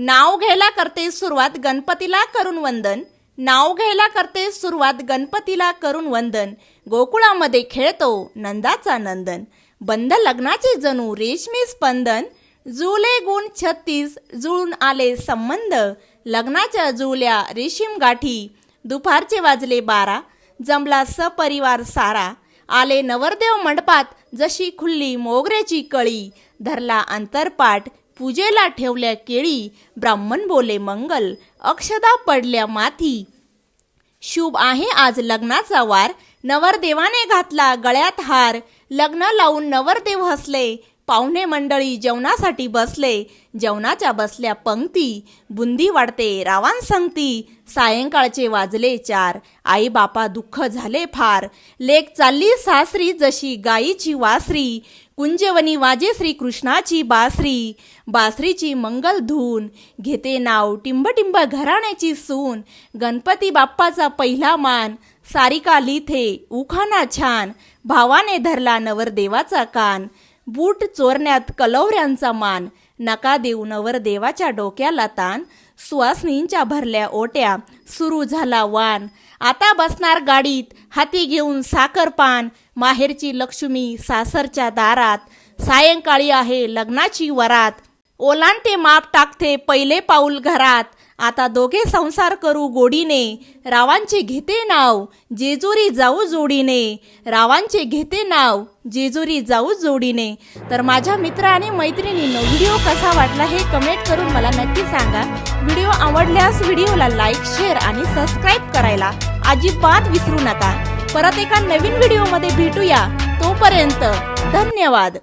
नाव घ्यायला करते सुरुवात गणपतीला करून वंदन. नाव घ्यायला करते सुरुवात गणपतीला करून वंदन. गोकुळामध्ये खेळतो नंदाचा नंदन. बंद लग्नाचे जणू रेशमी स्पंदन. जुले गुण छत्तीस जुळून आले संबंध. लग्नाच्या जुळल्या रेशीम गाठी. दुपारचे वाजले बारा. जमला सपरिवार सारा. आले नवरदेव मंडपात जशी खुल्ली मोगऱ्याची कळी. धरला अंतरपाठ पूजेला ठेवल्या केळी ब्राह्मण बोले मंगल अक्षदा पडल्या माथी. शुभ आहे आज लग्नाचा वार. नवरदेवाने घातला गळ्यात हार. लग्न लावून नवरदेव हसले. पाहुणे मंडळी जेवणासाठी बसले. जेवणाच्या बसल्या पंक्ती. बुंदी वाढते रावान संगती. सायंकाळचे वाजले चार. आई बापा दुःख झाले फार. लेक चालली सासरी जशी गायीची वासरी. कुंजवनी वाजे श्रीकृष्णाची बासरी. बासरीची मंगल धून. घेते नाव टिंबटिंब घराण्याची सून. गणपती बाप्पाचा पहिला मान. सारिका लिथे उखाना छान. भावाने धरला नवरदेवाचा कान. बूट चोरण्यात कलवऱ्यांचा मान. नका देऊ नवरदेवाच्या डोक्याला ताण. सुवासनींच्या भरल्या ओट्या. सुरू झाला वान. आता बसणार गाडीत. हाती घेऊन साखरपान माहेरची लक्ष्मी सासरच्या दारात सायंकाळी आहे लग्नाची वरात. ओलांटे माप टाकते पहिले पाऊल घरात. आता दोघे संसार करू गोडीने. रावांचे घेते नाव जेजुरी जाऊ जोडीने. रावांचे घेते नाव जेजुरी जाऊ जोडीने. तर माझ्या मित्र आणि मैत्रिणींनो व्हिडिओ कसा वाटला हे कमेंट करून मला नक्की सांगा. व्हिडिओ आवडल्यास व्हिडिओला लाईक शेअर आणि सबस्क्राईब करायला अजिबात विसरू नका. परत एका नवीन व्हिडिओमध्ये भेटूया. तोपर्यंत धन्यवाद.